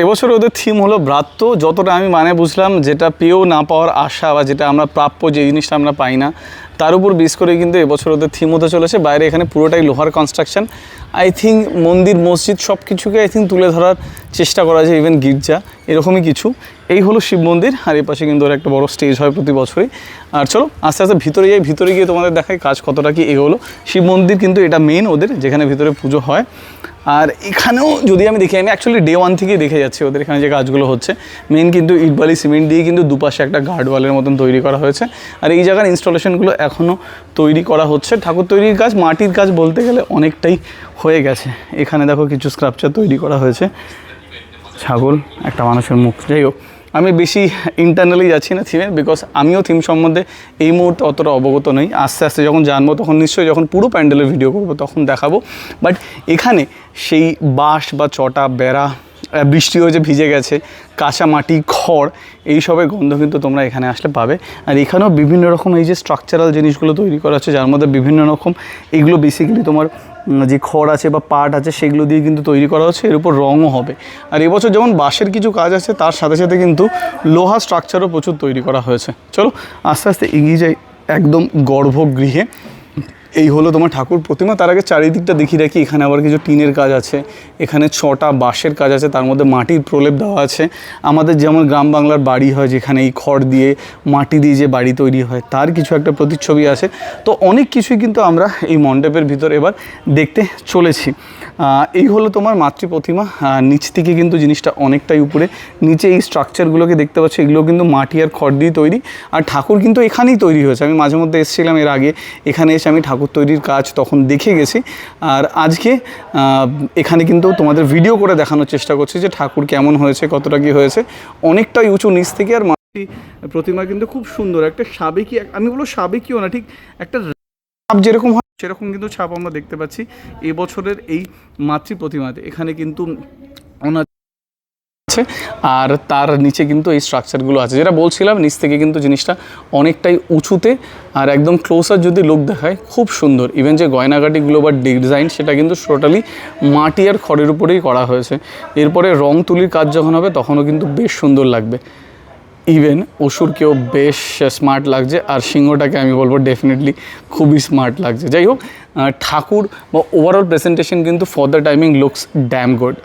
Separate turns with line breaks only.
এবছর ওদের থিম হলো ব্রাত্য, যতটা আমি মানে বুঝলাম যেটা পেয়েও না পাওয়ার আশা বা যেটা আমরা প্রাপ্য যে জিনিসটা আমরা পাই না, তার উপর বেস করে কিন্তু এবছর ওদের থিম হতে চলেছে। বাইরে এখানে পুরোটাই লোহার কনস্ট্রাকশন আই থিঙ্ক মন্দির, মসজিদ সব কিছুকে আই থিঙ্ক তুলে ধরার চেষ্টা করা যায় ইভেন গির্জা, এরকমই কিছু। এই হলো শিব মন্দির, আর এই পাশে কিন্তু ওর একটা বড় স্টেজ হয় প্রতি বছরই। আর চলো, আস্তে আস্তে ভিতরে যাই, ভিতরে গিয়ে তোমাদের দেখাই কাজ কতটা কি এগোলো। শিব মন্দির কিন্তু এটা মেন ওদের, যেখানে ভিতরে পুজো হয়। আর এখানেও যদি আমি দেখি, আমি অ্যাকচুয়ালি ডে ওয়ান থেকেই দেখে যাচ্ছি ওদের এখানে যে কাজগুলো হচ্ছে। মেন কিন্তু ইটবালি সিমেন্ট দিয়ে কিন্তু দুপাশে একটা গার্ড ওয়ালের মতন তৈরি করা হয়েছে। আর এই জায়গার ইনস্টলেশনগুলো এখনও তৈরি করা হচ্ছে। ঠাকুর তৈরির কাজ, মাটির কাজ বলতে গেলে অনেকটাই হয়ে গেছে। এখানে দেখো কিছু স্ক্রাপচার তৈরি করা হয়েছে। ছাগল, একটা মানুষের মুখ। যাই হোক আমি বেশি ইন্টারনালি যাচ্ছি না থিমে বিকজ আমিও থিম সম্বন্ধে এই মুহূর্তে অতটা অবগত নই। আস্তে আস্তে যখন জানব, তখন নিশ্চয়ই যখন পুরো প্যান্ডেলের ভিডিও করব, তখন দেখাবো। বাট এখানে সেই বাঁশ বা চটা বেড়া বৃষ্টি হয়েছে ভিজে গেছে, কাঁচা মাটি, খড় এইসবের গন্ধ কিন্তু তোমরা এখানে আসলে পাবে। আর এখানেও বিভিন্ন রকম এই যে স্ট্রাকচারাল জিনিসগুলো তৈরি করা হচ্ছে, যার মধ্যে বিভিন্ন রকম এগুলো বেসিক্যালি তোমার যে খড় আছে বা পাট আছে সেগুলো দিয়ে কিন্তু তৈরি করা হচ্ছে, এর উপর রঙও হবে। আর এবছর যেমন বাঁশের কিছু কাজ আছে, তার সাথে সাথে কিন্তু লোহা স্ট্রাকচারও প্রচুর তৈরি করা হয়েছে। চলো আস্তে আস্তে এগিয়ে যাই একদম গর্ভগৃহে। এই হলো তোমার ঠাকুর প্রতিমা। তার আগে চারিদিকটা দেখিয়ে রাখি। এখানে আবার কিছু টিনের কাজ আছে। এখানে ছটা বাঁশের কাজ আছে। তার মধ্যে মাটির প্রলেপ দেওয়া আছে। আমাদের যেমন গ্রাম বাংলার বাড়ি হয়, যেখানে এই খড় দিয়ে মাটি দিয়ে যে বাড়ি তৈরি হয়, তার কিছু একটা প্রতিচ্ছবি আছে। তো অনেক কিছুই কিন্তু আমরা এই মণ্ডপের ভিতর এবার দেখতে চলেছি। এই হলো তোমার মাতৃ প্রতিমা। নিচ থেকে কিন্তু জিনিসটা অনেকটাই উপরে। নিচে এই স্ট্রাকচারগুলোকে দেখতে পাচ্ছ এগুলো কিন্তু মাটি আর খড় দিয়ে তৈরি। আর ঠাকুর কিন্তু এখানেই তৈরি হয়েছে। আমি মাঝে মধ্যে এসেছিলাম এর আগে। এখানে এসে আমি ঠাকুর তৈরির কাজ তখন দেখে গেছি। আর আজকে এখানে কিন্তু তোমাদের ভিডিও করে দেখানোর চেষ্টা করছি যে ঠাকুর কেমন হয়েছে, কতটা কি হয়েছে। অনেকটাই উঁচু নিচ থেকে আর প্রতিমা কিন্তু খুব সুন্দর। একটা সাবেকি, আমি বলব সাবেকিও না, ঠিক একটা ছাপ যেরকম হয়, সেরকম কিন্তু ছাপ আমরা দেখতে পাচ্ছি। এবছরের এই মাতৃ প্রতিমাতে। এখানে কিন্তু আছে আর তার নিচে কিন্তু এই স্ট্রাকচারগুলো আছে। যেটা বলছিলাম, নিচ থেকে কিন্তু জিনিসটা অনেকটাই উঁচুতে আর একদম ক্লোজার যদি লোক দেখায়, খুব সুন্দর। ইভেন যে গয়নাগাটিগুলো বা ডিজাইন সেটা কিন্তু টোটালি মাটি আর খড়ের উপরেই করা হয়েছে। এরপরে রং তুলির কাজ যখন হবে, তখনও কিন্তু বেশ সুন্দর লাগবে। ইভেন অসুরকেও বেশ স্মার্ট লাগছে আর সিংহটাকে আমি বলব ডেফিনেটলি খুবই স্মার্ট লাগছে। যাই হোক ঠাকুর বা ওভারঅল প্রেজেন্টেশন কিন্তু for the timing looks damn good